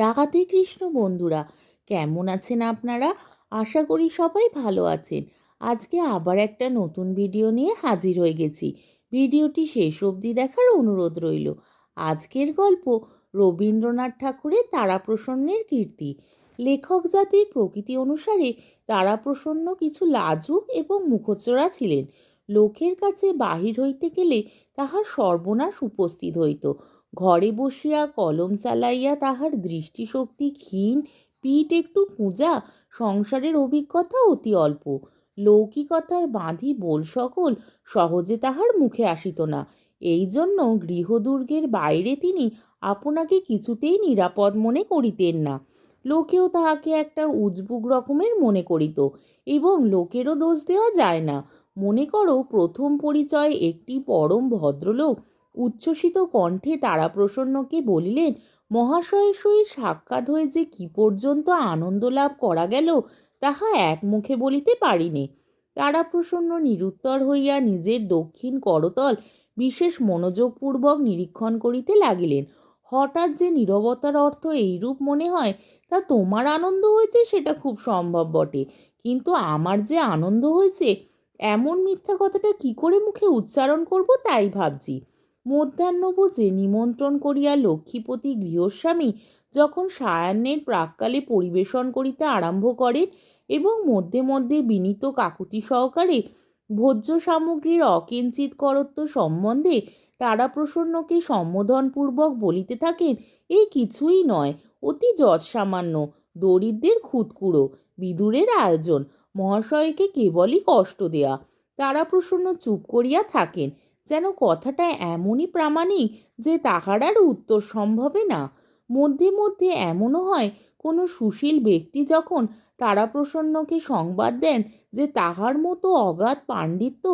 রাধে কৃষ্ণ বন্ধুরা, কেমন আছেন আপনারা? আশা করি সবাই ভালো আছেন। আজকে আবার একটা নতুন ভিডিও নিয়ে হাজির হয়ে গেছি। ভিডিওটি শেষ অবধি দেখার অনুরোধ রইল। আজকের গল্প রবীন্দ্রনাথ ঠাকুরের তারাপ্রসন্নের কীর্তি। লেখক জাতির প্রকৃতি অনুসারে তারাপ্রসন্ন কিছু লাজুক এবং মুখচোরা ছিলেন। লোকের কাছে বাহির হইতে গেলে তাহার সর্বনাশ উপস্থিত হইত। ঘরে বসিয়া কলম চালাইয়া তাহার দৃষ্টিশক্তি ক্ষীণ, পিঠ একটু পূজা সংসারের অভিজ্ঞতা অতি অল্প। লৌকিকতার বাঁধি বোল সকল সহজে তাহার মুখে আসিত না। এই জন্য গৃহদুর্গের বাইরে তিনি আপনাকে কিছুতেই নিরাপদ মনে করিতেন না। লোকেও তাহাকে একটা উজবুক রকমের মনে করিত এবং লোকেরও দোষ দেওয়া যায় না। মনে করো প্রথম পরিচয় একটি পরম ভদ্রলোক উচ্ছ্বসিত কণ্ঠে তারাপ্রসন্নকে বলিলেন মহাশয়ের সহিত সাক্ষাৎ হয়ে যে কি পর্যন্ত আনন্দ লাভ করা গেল, তাহা এক মুখে বলিতে পারিনি তারাপ্রসন্ন নিরুত্তর হইয়া নিজের দক্ষিণ করতল বিশেষ মনোযোগপূর্বক নিরীক্ষণ করিতে লাগিলেন। হঠাৎ যে নীরবতার অর্থ এইরূপ মনে হয়, তা তোমার আনন্দ হয়েছে সেটা খুব সম্ভব বটে। কিন্তু আমার যে আনন্দ হয়েছে, এমন মিথ্যা কথাটা কি করে মুখে উচ্চারণ করব তাই ভাবছি। মধ্যাহ্নভোজে নিমন্ত্রণ করিয়া লক্ষ্মীপতি গৃহস্বামী যখন সায়াহ্নের প্রাককালে পরিবেশন করিতে আরম্ভ করেন এবং মধ্যে মধ্যে বিনীত কাকুতি সহকারে ভোজ্য সামগ্রীর অকিঞ্চিত করত্ব সম্বন্ধে তারা প্রসন্নকে সম্বোধনপূর্বক বলিতে থাকেন এই কিছুই নয়, অতি যৎ সামান্য দরিদ্রের খুদকুড়ো বিদুরের আয়োজন, মহাশয়কে কেবলই কষ্ট দেয়া। তারা প্রসন্ন চুপ করিয়া থাকেন। যেন কথাটা এমনই প্রামাণিক যে তাহার আর উত্তর সম্ভবে না। মধ্যে মধ্যে এমনও হয়, কোনো সুশীল ব্যক্তি যখন তারাপ্রসন্নকে সংবাদ দেন যে তাহার মতো অগাধ পাণ্ডিত্য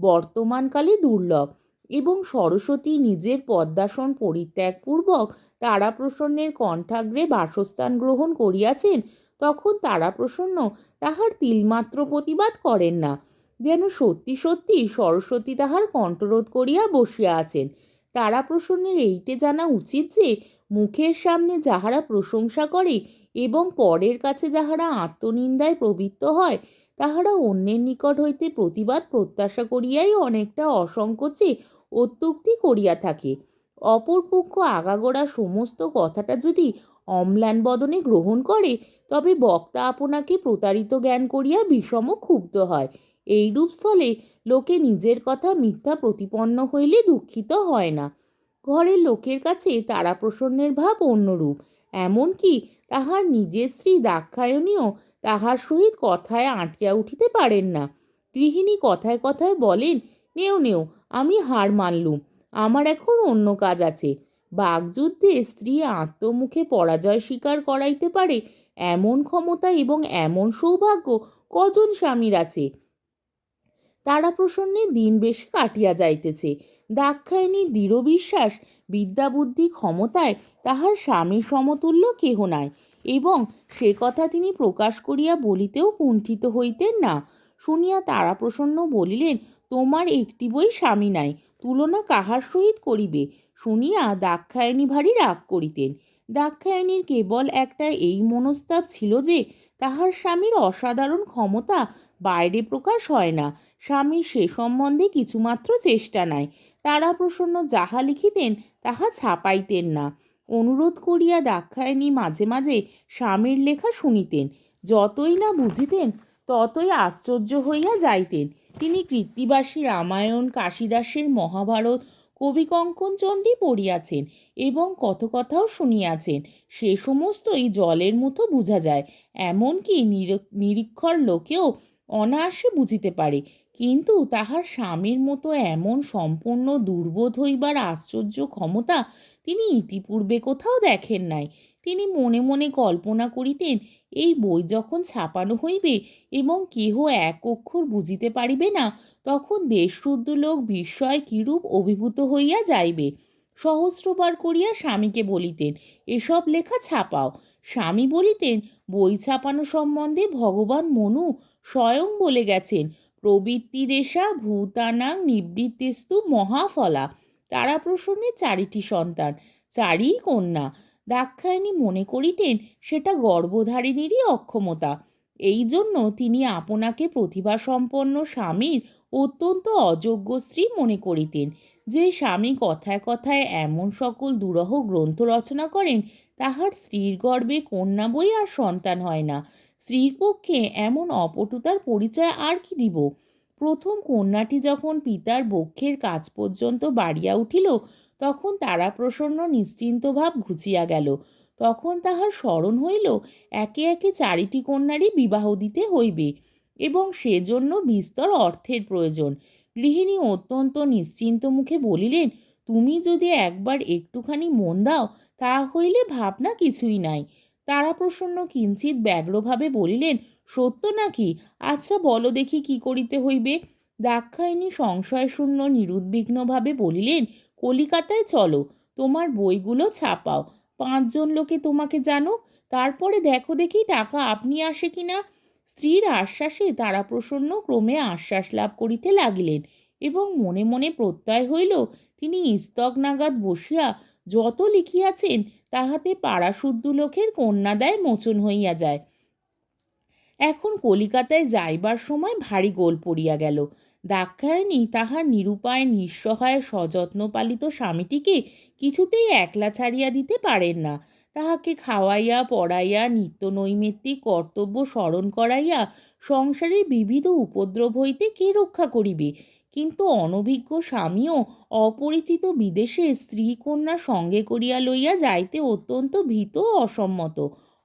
বর্তমানকালে দুর্লভ এবং সরস্বতী নিজের পদ্মাসন পরিত্যাগপূর্বক তারাপ্রসন্নের কণ্ঠাগ্রে বাসস্থান গ্রহণ করিয়াছেন, তখন তারাপ্রসন্ন তাহার তিলমাত্র প্রতিবাদ করেন না। যেন সত্যি সত্যি সরস্বতী তাহার কণ্ঠরোধ করিয়া বসিয়া আছেন। তারাপ্রসন্নের এইটে জানা উচিত যে, মুখের সামনে যাহারা প্রশংসা করে এবং পরের কাছে যাহারা আত্মনিন্দায় প্রবৃত্ত হয়, তাহারা অন্যের নিকট হইতে প্রতিবাদ প্রত্যাশা করিয়াই অনেকটা অসংকোচে অত্যুক্তি করিয়া থাকে। অপরপক্ষ আগাগোড়া সমস্ত কথাটা যদি অম্লান বদনে গ্রহণ করে, তবে বক্তা আপনাকে প্রতারিত জ্ঞান করিয়া বিষম ক্ষুব্ধ হয়। এইরূপ স্থলে লোকে নিজের কথা মিথ্যা প্রতিপন্ন হইলে দুঃখিত হয় না। ঘরের লোকের কাছে তারা প্রসন্নের ভাব অন্যরূপ। এমনকি তাহার নিজের স্ত্রী দাক্ষায়ণীও তাহার সহিত কথায় আঁটিয়া উঠিতে পারেন না। গৃহিণী কথায় কথায় বলেন, নেও নেও, আমি হার মানলুম, আমার এখন অন্য কাজ আছে। বাগযুদ্ধে স্ত্রী আত্মমুখে পরাজয় স্বীকার করাইতে পারে এমন ক্ষমতা এবং এমন সৌভাগ্য কজন স্বামীর আছে? তারা প্রসন্নে দিন বেশ কাটিয়া যাইতেছে। দাক্ষায়ণী দৃঢ় বিশ্বাস, বিদ্যাবুদ্ধি ক্ষমতায় তাহার স্বামীর সমতুল্য কেহ নাই এবং সে কথা তিনি প্রকাশ করিয়া বলিতেও কুণ্ঠিত হইতেন না। শুনিয়া তারাপ্রসন্ন বলিলেন, তোমার একটি বই স্বামী নাই, তুলনা কাহার সহিত করিবে? শুনিয়া দাক্ষায়ণী ভারী রাগ করিতেন। দাক্ষায়ণীর কেবল একটা এই মনস্তাপ ছিল যে, তাহার স্বামীর অসাধারণ ক্ষমতা বাইরে প্রকাশ হয় না স্বামীর সে সম্বন্ধে কিছুমাত্র চেষ্টা নাই। তারা প্রসন্ন যাহা লিখিতেন, তাহা ছাপাইতেন না। অনুরোধ করিয়া দাক্ষায়ণী মাঝে মাঝে স্বামীর লেখা শুনিতেন। যতই না বুঝিতেন, ততই আশ্চর্য হইয়া যাইতেন। তিনি কৃত্তিবাসী রামায়ণ, কাশিদাসের মহাভারত, কবি কঙ্কনচণ্ডী পড়িয়াছেন এবং কত কথাও শুনিয়াছেন। সে সমস্তই জলের মতো বোঝা যায়। এমনকি নিরীক্ষর লোকেও অনায়াসে বুঝিতে পারে। কিন্তু তাহার স্বামীর মতো এমন সম্পূর্ণ দুর্বোধ হইবার আশ্চর্য ক্ষমতা তিনি ইতিপূর্বে কোথাও দেখেন নাই। তিনি মনে মনে কল্পনা করিতেন, এই বই যখন ছাপানো হইবে এবং কেহ এক অক্ষর বুঝিতে পারিবে না, তখন দেশরুদ্ধ লোক বিস্ময় কিরূপ অভিভূত হইয়া যাইবে। সহস্রবার করিয়া স্বামীকে বলিতেন, এসব লেখা ছাপাও। স্বামী বলিতেন, বই ছাপানো সম্বন্ধে ভগবান মনু স্বয়ং বলে গেছেন। প্রবৃত্তি রেশা, ভূতানাং, নিবৃত্তিস্তু, মহাফলা। তারা প্রসন্নের চারিটি সন্তান, চারি কন্যা। দাক্ষায়ণী মনে করিতেন সেটা গর্ভধারিণীরই অক্ষমতা। এই জন্য তিনি আপনাকে প্রতিভাসম্পন্ন স্বামীর অত্যন্ত অযোগ্য স্ত্রী মনে করিতেন। যে স্বামী কথায় কথায় এমন সকল দুরহ গ্রন্থ রচনা করেন, তাহার স্ত্রীর গর্বে কন্যা বই আর সন্তান হয় না। স্ত্রীর পক্ষে এমন অপটুতার পরিচয় আর কি দিব? প্রথম কন্যাটি যখন পিতার বক্ষের কাজ পর্যন্ত বাড়িয়া উঠিল, তখন তারা প্রসন্ন নিশ্চিন্ত ভাব ঘুচিয়া গেল। তখন তাহার স্মরণ হইল, একে একে চারিটি কন্যারই বিবাহ দিতে হইবে এবং সেজন্য বিস্তর অর্থের প্রয়োজন। গৃহিণী অত্যন্ত নিশ্চিন্ত মুখে বলিলেন, তুমি যদি একবার একটুখানি মন দাও, তা হইলে ভাবনা কিছুই নাই। তারা প্রসন্ন কিঞ্চিত ব্যগ্রভাবে বলিলেন, সত্য নাকি? আচ্ছা বলো দেখি কি করিতে হইবে। দাক্ষায়ণী সংশয়শূন্য নিরুদ্বিগ্নভাবে বলিলেন, কলিকাতায় চলো, তোমার বইগুলো ছাপাও। পাঁচজন লোকে তোমাকে জানো, তারপরে দেখো দেখি টাকা আপনি আসে কি না স্ত্রীর আশ্বাসে তারা প্রসন্ন ক্রমে আশ্বাস লাভ করিতে লাগিলেন এবং মনে মনে প্রত্যয় হইল, তিনি স্তক নাগাদ বসিয়া যত লিখিয়াছেন, তাহাতে পাড়াশুদ্ধ লোকের কন্যাদায় মোচন হইয়া যায়। এখন কলিকাতায় যাইবার সময় ভারী গোল পড়িয়া গেল। দাক্ষায়ণী তাহার নিরুপায়, নিঃসহায়, সযত্ন পালিত স্বামীটিকে কিছুতেই একলা ছাড়িয়া দিতে পারেন না। তাহাকে খাওয়াইয়া, পড়াইয়া, নিত্য নৈমিত্তিক কর্তব্য স্মরণ করাইয়া সংসারের বিবিধ উপদ্রব হইতে কে রক্ষা করিবে? কিন্তু অনভিজ্ঞ স্বামীও অপরিচিত বিদেশে স্ত্রী কন্যা সঙ্গে করিয়া লইয়া যাইতে অত্যন্ত ভীত ও অসম্মত।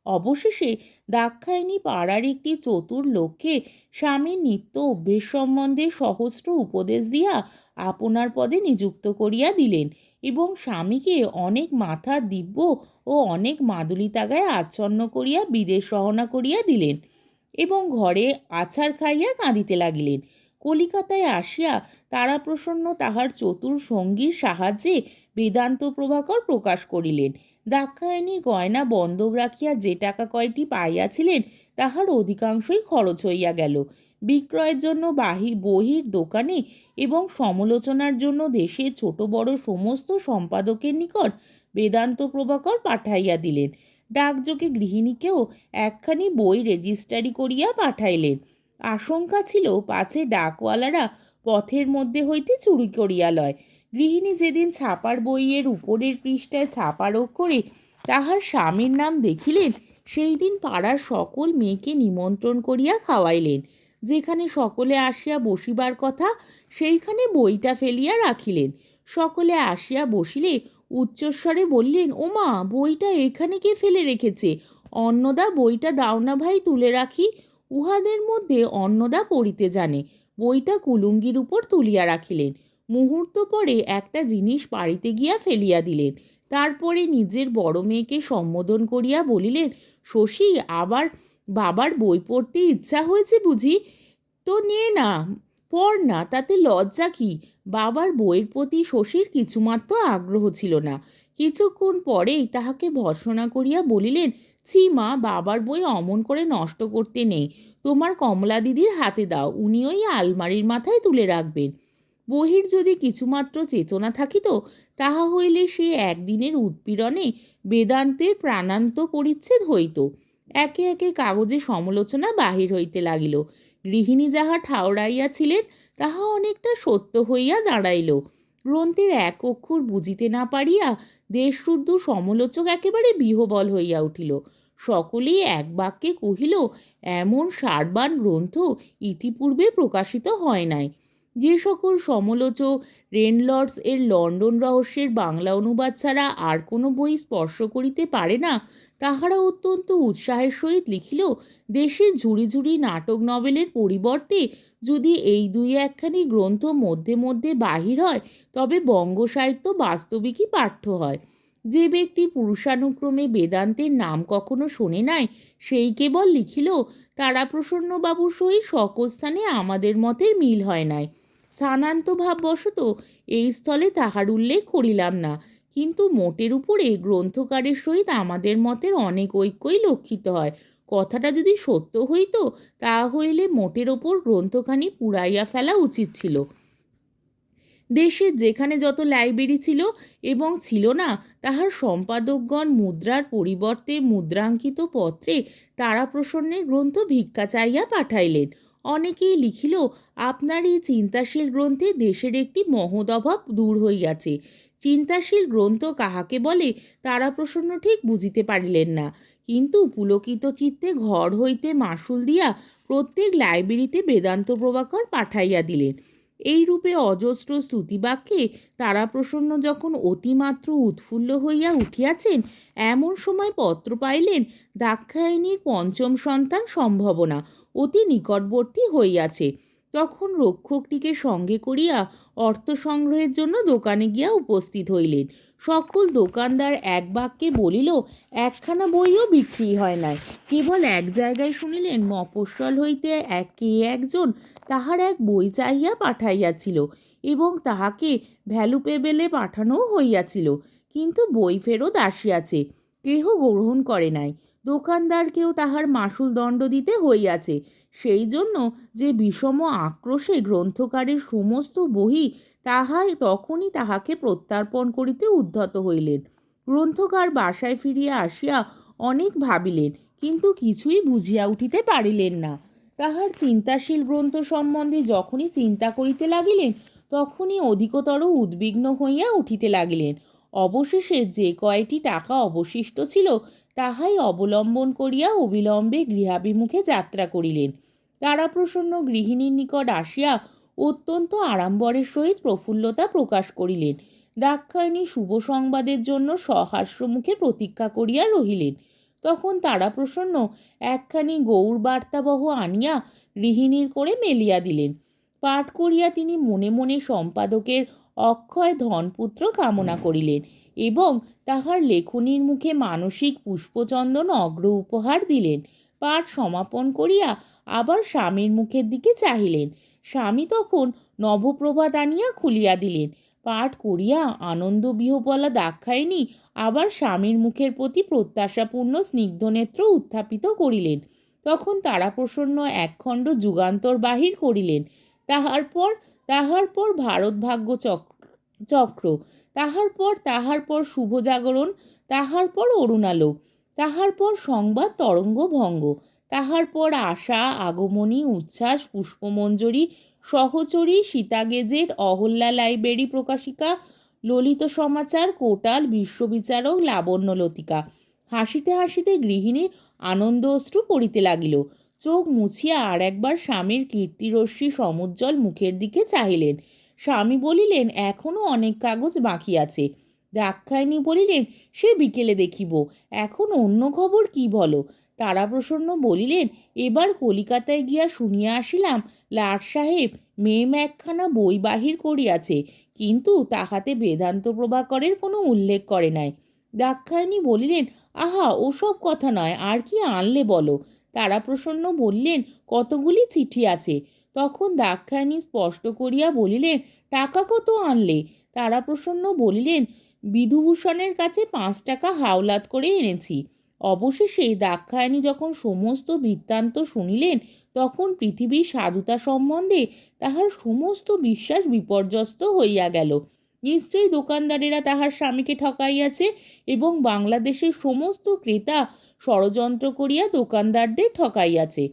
অবশেষে দাক্ষায়ণী পাড়ার একটি চতুর লোককে স্বামীর নিত্য অভ্যেস সম্বন্ধে সহস্র উপদেশ দিয়া আপনার পদে নিযুক্ত করিয়া দিলেন এবং স্বামীকে অনেক মাথা দিব্য ও অনেক মাদুলি তাগায় আচ্ছন্ন করিয়া বিদেশ রহনা করিয়া দিলেন এবং ঘরে আছাড় খাইয়া কাঁদিতে লাগিলেন। কলিকাতায় আসিয়া তারাপ্রসন্ন তাহার চতুর সঙ্গীর সাহায্যে বেদান্ত প্রভাকর প্রকাশ করিলেন। দাক্ষায়ণীর গয়না বন্ধক রাখিয়া যে টাকা কয়টি পাইয়াছিলেন, তাহার অধিকাংশই খরচ হইয়া গেল। বিক্রয়ের জন্য বাহির বহির দোকানে এবং সমালোচনার জন্য দেশে ছোট বড় সমস্ত সম্পাদকের নিকট বেদান্ত প্রভাকর পাঠাইয়া দিলেন। ডাকযোগে গৃহিণীকেও একখানি বই রেজিস্টারি করিয়া পাঠাইলেন। আশঙ্কা ছিল পাছে ডাকওয়ালারা পথের মধ্যে হইতে চুরি করিয়া লয়। গৃহিণী যেদিন ছাপার বইয়ের উপরের পৃষ্ঠায় ছাপার অক্ষরে তাহার স্বামীর নাম দেখিলেন, সেই দিন পাড়ার সকল মেয়েকে নিমন্ত্রণ করিয়া খাওয়াইলেন। যেখানে সকলে আসিয়া বসিবার কথা, সেইখানে বইটা ফেলিয়া রাখিলেন। সকলে আসিয়া বসিলে উচ্চস্বরে বললেন, ওমা, বইটা এখানে কে ফেলে রেখেছে? অন্নদা, বইটা দাও না ভাই, তুলে রাখি। উহাদের মধ্যে অন্নদা পড়িতে জানে। বইটা কুলুঙ্গির উপর তুলিয়া রাখিলেন। মুহূর্ত পরে একটা জিনিস পাড়িতে গিয়া ফেলিয়া দিলেন। তারপরে নিজের বড় মেয়েকে সম্বোধন করিয়া বলিলেন, শশী, আবার বাবার বই পড়তে ইচ্ছা হয়েছে বুঝি? তো নে না, পড় না, তাতে লজ্জা কি? বাবার বইয়ের প্রতি শশীর কিছুমাত্র আগ্রহ ছিল না। কিছুক্ষণ পরেই তাহাকে ভর্সনা করিয়া বলিলেন ছি মা বাবার বই অমন করে নষ্ট করতে নেই। তোমার কমলা দিদির হাতে দাও উনি ওই আলমারির মাথায় তুলে রাখবেন। বহির যদি কিছুমাত্র চেতনা থাকিত তাহা হইলে সে একদিনের উৎপীড়নে বেদান্তের প্রাণান্ত পরিচ্ছেদ হইত। একে একে কাগজে সমালোচনা বাহির হইতে লাগিল। গৃহিণী যাহা ঠাউরাইয়াছিলেন তাহা অনেকটা সত্য হইয়া দাঁড়াইল। গ্রন্থের এক অক্ষর বুঝিতে না পারিয়া দেশশুদ্ধ সমালোচক একেবারে বিহবল হইয়া উঠিল। সকলেই এক বাক্যে কহিল, এমন সারবান গ্রন্থ ইতিপূর্বে প্রকাশিত হয় নাই। যে সকল সমালোচক রেনলর্ডস এর লন্ডন রহস্যের বাংলা অনুবাদ ছাড়া আর কোনো বই স্পর্শ করিতে পারে না তাহারা অত্যন্ত উৎসাহের সহিত লিখিল, দেশের ঝুড়ি ঝুড়ি নাটক নভেলের পরিবর্তে যদি এই দুই একখানি গ্রন্থ মধ্যে মধ্যে বাহির হয়, তবে বঙ্গ সাহিত্য বাস্তবিকই পাঠ্য হয়। যে ব্যক্তি পুরুষানুক্রমে বেদান্তের নাম কখনো শোনে নাই, সেই কেবল লিখিল তারা প্রসন্নবাবুর সহিত সকল স্থানে আমাদের মতের মিল হয় নাই। স্থানান্ত ভাববশত এই স্থলে তাহার উল্লেখ করিলাম না। কিন্তু মোটের উপরে গ্রন্থকারের সহিত আমাদের মতের অনেক ঐক্যই লক্ষিত হয়। কথাটা যদি সত্য হইত তা হইলে মোটের ওপর গ্রন্থখানি পুড়াইয়া ফেলা উচিত ছিল। দেশের যেখানে যত লাইব্রেরি ছিল এবং ছিল না, তাহার সম্পাদকগণ মুদ্রার পরিবর্তে মুদ্রাঙ্কিত পত্রে তারাপ্রসন্নের গ্রন্থ ভিক্ষা চাইয়া পাঠাইলেন। অনেকেই লিখিল, আপনার এই চিন্তাশীল গ্রন্থে দেশের একটি মহৎ অভাব দূর হইয়াছে। চিন্তাশীল গ্রন্থ কাহাকে বলে তারা প্রসন্ন ঠিক বুঝিতে পারিলেন না। কিন্তু পুলকিত চিত্তে ঘর হইতে মাসুল দিয়া প্রত্যেক লাইব্রেরিতে বেদান্ত প্রভাকর পাঠাইয়া দিলেন। এই রূপে অজস্র স্তুতিবাক্যে তারাপ্রসন্ন যখন অতিমাত্র উৎফুল্ল হইয়া উঠিয়াছেন, এমন সময় পত্র পাইলেন, দাক্ষায়ণীর পঞ্চম সন্তান সম্ভাবনা, অতি নিকটবর্তী হইয়াছে। তখন রক্ষকটিকে সঙ্গে করিয়া অর্থ সংগ্রহের জন্য দোকানে গিয়া উপস্থিত হইলেন। সকল দোকানদার এক বাক্যে বলিল, একখানা বইও বিক্রি হয় নাই। কেবল এক জায়গায় শুনিলেন, মফস্বল হইতে একে একজন তাহার এক বই চাহিয়া পাঠাইয়াছিল এবং তাহাকে ভ্যালু পেবেলে পাঠানোও হইয়াছিল। কিন্তু বই ফেরত আসিয়াছে, কেহ গ্রহণ করে নাই। দোকানদারকেও তাহার মাসুল দণ্ড দিতে হইয়াছে। সেই জন্য যে বিষম আক্রোশে গ্রন্থকারের সমস্ত বহি তাহাই তখনই তাহাকে প্রত্যার্পণ করিতে উদ্ধত হইলেন। গ্রন্থকার বাসায় ফিরিয়া আসিয়া অনেক ভাবিলেন, কিন্তু কিছুই বুঝিয়া উঠিতে পারিলেন না। তাহার চিন্তাশীল গ্রন্থ সম্বন্ধে যখনই চিন্তা করিতে লাগিলেন, তখনই অধিকতর উদ্বিগ্ন হইয়া উঠিতে লাগিলেন। অবশেষে যে কয়টি টাকা অবশিষ্ট ছিল তাহাই অবলম্বন করিয়া অবিলম্বে গৃহাভিমুখে যাত্রা করিলেন। তারাপ্রসন্ন গৃহিণীর নিকট আসিয়া অত্যন্ত আড়ম্বরের সহিত প্রফুল্লতা প্রকাশ করিলেন। দাক্ষায়ণী শুভ সংবাদের জন্য সহাস্য মুখে প্রতীক্ষা করিয়া রহিলেন। তখন তারাপ্রসন্ন একখানি গৌর বার্তাবহ আনিয়া গৃহিণীর করে মেলিয়া দিলেন। পাঠ করিয়া তিনি মনে মনে সম্পাদকের অক্ষয় ধনপুত্র কামনা করিলেন। এবং তাহার লেখনীর মুখে মানসিক পুষ্পচন্দন অগ্র উপহার দিলেন। পাঠ সমাপন করিয়া আবার স্বামীর মুখের দিকে চাহিলেন। স্বামী তখন নবপ্রভাত আনিয়া খুলিয়া দিলেন। পাঠ করিয়া আনন্দ বিহবলা দাক্ষায়ণী আবার স্বামীর মুখের প্রতি প্রত্যাশাপূর্ণ স্নিগ্ধনেত্র উত্থাপিত করিলেন। তখন তারাপ্রসন্ন একখণ্ড যুগান্তর বাহির করিলেন। তাহার পর তাহার পর ভারত ভাগ্য চক্র চক্র তাহার পর তাহার পর শুভ জাগরণ, তাহার পর অরুণালোক তাহার পর সংবাদ তরঙ্গ ভঙ্গ, তাহার পর আশা, আগমনী, উচ্ছ্বাস, পুষ্পমঞ্জরি, সহচরী, সীতা গেজেট, অহল্যা লাইব্রেরি প্রকাশিকা, ললিত সমাচার, কোটাল, বিশ্ববিচারক, লাবণ্য লতিকা। হাসিতে হাসিতে গৃহিণীর আনন্দ অশ্রু পড়িতে লাগিল। চোখ মুছিয়া আর একবার স্বামীর কীর্তিরশ্মি সমুজ্জ্বল মুখের দিকে চাহিলেন। স্বামী বলিলেন এখনও অনেক কাগজ বাকি আছে। দাক্ষায়ণী বলিলেন, সে বিকেলে দেখিব। এখন অন্য খবর কি বলো? তারাপ্রসন্ন বলিলেন, এবার কলিকাতায় গিয়া শুনিয়া আসিলাম, লাট সাহেব মেম একখানা বই বাহির করিয়াছে, কিন্তু তাহাতে বেদান্ত প্রভাকরের কোনো উল্লেখ করে নাই। দাক্ষায়ণী বলিলেন, আহা, ওসব কথা নয়, আর কি আনলে বলো? তারাপ্রসন্ন বললেন, কতগুলি চিঠি আছে? তখন দাক্ষায়ণী স্পষ্ট করিয়া বলিলেন, টাকা কত আনলে? তারাপ্রসন্ন বলিলেন, বিধুভূষণের কাছে পাঁচ টাকা হাওলাত করে এনেছি। অবশেষে দাক্ষায়ণী যখন সমস্ত বৃত্তান্ত শুনিলেন, তখন পৃথিবীর সাধুতা সম্বন্ধে তাহার সমস্ত বিশ্বাস বিপর্যস্ত হইয়া গেল। নিশ্চয়ই দোকানদারেরা তাহার স্বামীকে ঠকাইয়াছে এবং বাংলাদেশের সমস্ত ক্রেতা ষড়যন্ত্র করিয়া দোকানদারদের ঠকাইয়াছে।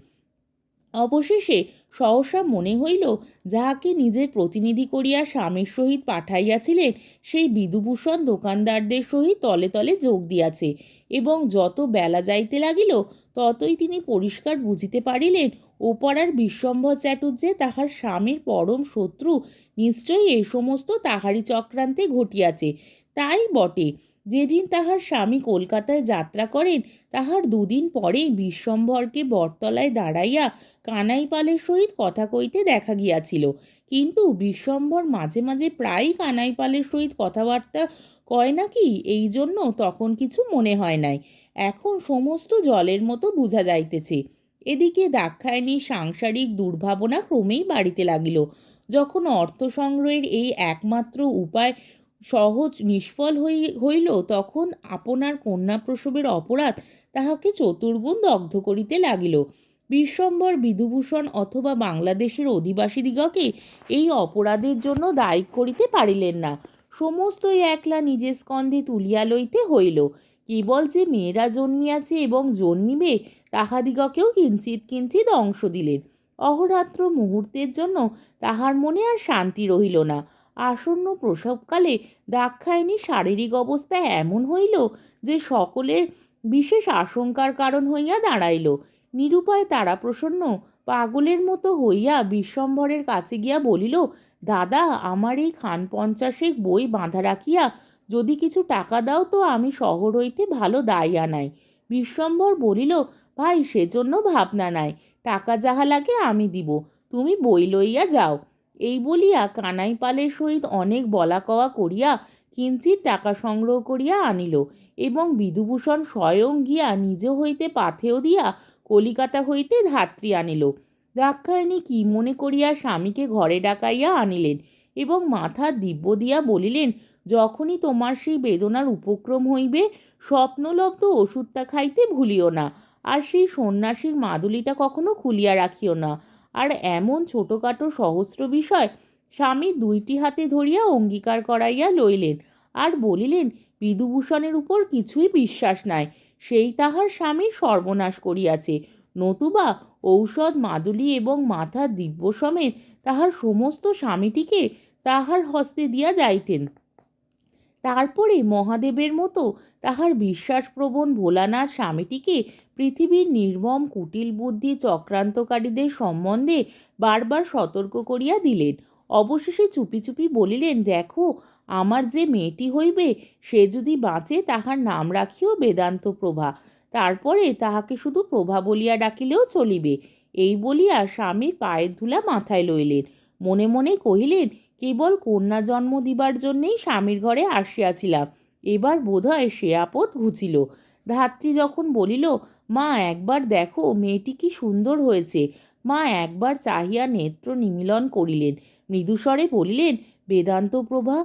অবশেষে সহসা মনে হইল যাহাকে নিজের প্রতিনিধি করিয়া স্বামীর সহিত পাঠাইয়াছিলেন, সেই বিদুভূষণ দোকানদারদের সহিত তলে তলে যোগ দিয়াছে এবং যত বেলা যাইতে লাগিল, ততই তিনি পরিষ্কার বুঝিতে পারিলেন ওপাড়ার বিশ্বম্ভর চ্যাটুর্যে তাহার স্বামীর পরম শত্রু নিশ্চয়ই এই সমস্ত তাহারি চক্রান্তে ঘটিয়াছে। তাই বটে, যেদিন তাহার স্বামী কলকাতায় যাত্রা করেন, তাহার দুদিন পরেই বিশ্বম্ভরকে বটতলায় দাঁড়াইয়া কানাইপালের সহিত কথা কইতে দেখা গিয়াছিল। কিন্তু বিশ্বম্বর মাঝে মাঝে প্রায়ই কানাইপালের সহিত কথাবার্তা কয় নাকি, এই জন্য তখন কিছু মনে হয় নাই। এখন সমস্ত জলের মতো বোঝা যাইতেছে। এদিকে দাক্ষায়ণী সাংসারিক দুর্ভাবনা ক্রমেই বাড়িতে লাগিল। যখন অর্থ সংগ্রহের এই একমাত্র উপায় সহজ নিষ্ফল হই, হইল, তখন আপনার কন্যা প্রসবের অপরাধ তাহাকে চতুর্গুণ দগ্ধ করিতে লাগিল। বিশ্বম্বর বিধুভূষণ অথবা বাংলাদেশের অধিবাসীদিগকে এই অপরাধের জন্য দায়ী করিতে পারিলেন না। সমস্তই একলা নিজের স্কন্ধে তুলিয়া লইতে হইল। কেবল যে মেয়েরা জন্মিয়াছে এবং জন্মিবে, তাহাদিগকেও কিঞ্চিত কিঞ্চিত অংশ দিলেন। অহরাত্র মুহূর্তের জন্য তাহার মনে আর শান্তি রহিল না। আসন্ন প্রসবকালে দাক্ষায়ণীর শারীরিক অবস্থা এমন হইল যে সকলের বিশেষ আশঙ্কার কারণ হইয়া দাঁড়াইল। নিরুপায় তারা প্রসন্ন পাগলের মতো হইয়া বিশ্বম্ভরের কাছে গিয়া বলিল, দাদা, আমার এই খান পঞ্চাশেক বই বাঁধা রাখিয়া যদি কিছু টাকা দাও তো আমি শহর হইতে ভালো দায় আনাই। বিশ্বম্ভর বলিল, ভাই, সেজন্য ভাবনা নাই। টাকা যাহা লাগে আমি দিব। তুমি বই লইয়া যাও। এই বলিয়া কানাই পালের সহিত অনেক বলা কওয়া করিয়া কিঞ্চিত টাকা সংগ্রহ করিয়া আনিল এবং বিধুভূষণ স্বয়ং গিয়া নিজ হইতে পাথেও দিয়া কলিকাতা হইতে ধাত্রী আনিল। দাক্ষায়ণী কি মনে করিয়া স্বামীকে ঘরে ডাকাইয়া আনিলেন এবং মাথা দিব্য দিয়া বলিলেন, যখনই তোমার সেই বেদনার উপক্রম হইবে, স্বপ্নলব্ধ ওষুধটা খাইতে ভুলিও না, আর সেই সন্ন্যাসীর মাদুলিটা কখনো খুলিয়া রাখিও না। আর এমন ছোটোখাটো সহস্র বিষয় স্বামী দুইটি হাতে ধরিয়া অঙ্গীকার করাইয়া লইলেন, আর বলিলেন, বিদুভূষণের উপর কিছুই বিশ্বাস নাই সেই তাহার স্বামীর সর্বনাশ করিয়াছে। নতুবা ঔষধ, মাদুলি এবং মাথা, দিব্য সমেত তাহার সমস্ত স্বামীটিকে তাহার হস্তে দিয়া যাইতেন। তারপরে মহাদেবের মতো তাহার বিশ্বাসপ্রবণ ভোলানাথ স্বামীটিকে পৃথিবীর নির্মম, কুটিল বুদ্ধি, চক্রান্তকারীদের সম্বন্ধে বারবার সতর্ক করিয়া দিলেন। অবশেষে চুপি চুপি বলিলেন, দেখো আমার যে মেয়েটি হইবে, সে যদি বাঁচে তাহার নাম রাখিও বেদান্ত প্রভা। তারপরে তাহাকে শুধু প্রভা বলিয়া ডাকিলেও চলিবে। এই বলিয়া স্বামীর পায়ের ধুলা মাথায় লইলেন। মনে মনে কহিলেন, কেবল কন্যা জন্ম দিবার জন্যেই স্বামীর ঘরে আসিয়াছিলাম। এবার বোধহয় সে আপদ ঘুচিল। ধাত্রী যখন বলিল, মা, একবার দেখো মেয়েটি কি সুন্দর হয়েছে। মা একবার চাহিয়া নেত্র নিমিলন করিলেন। মৃদুস্বরে বলিলেন, বেদান্ত প্রভা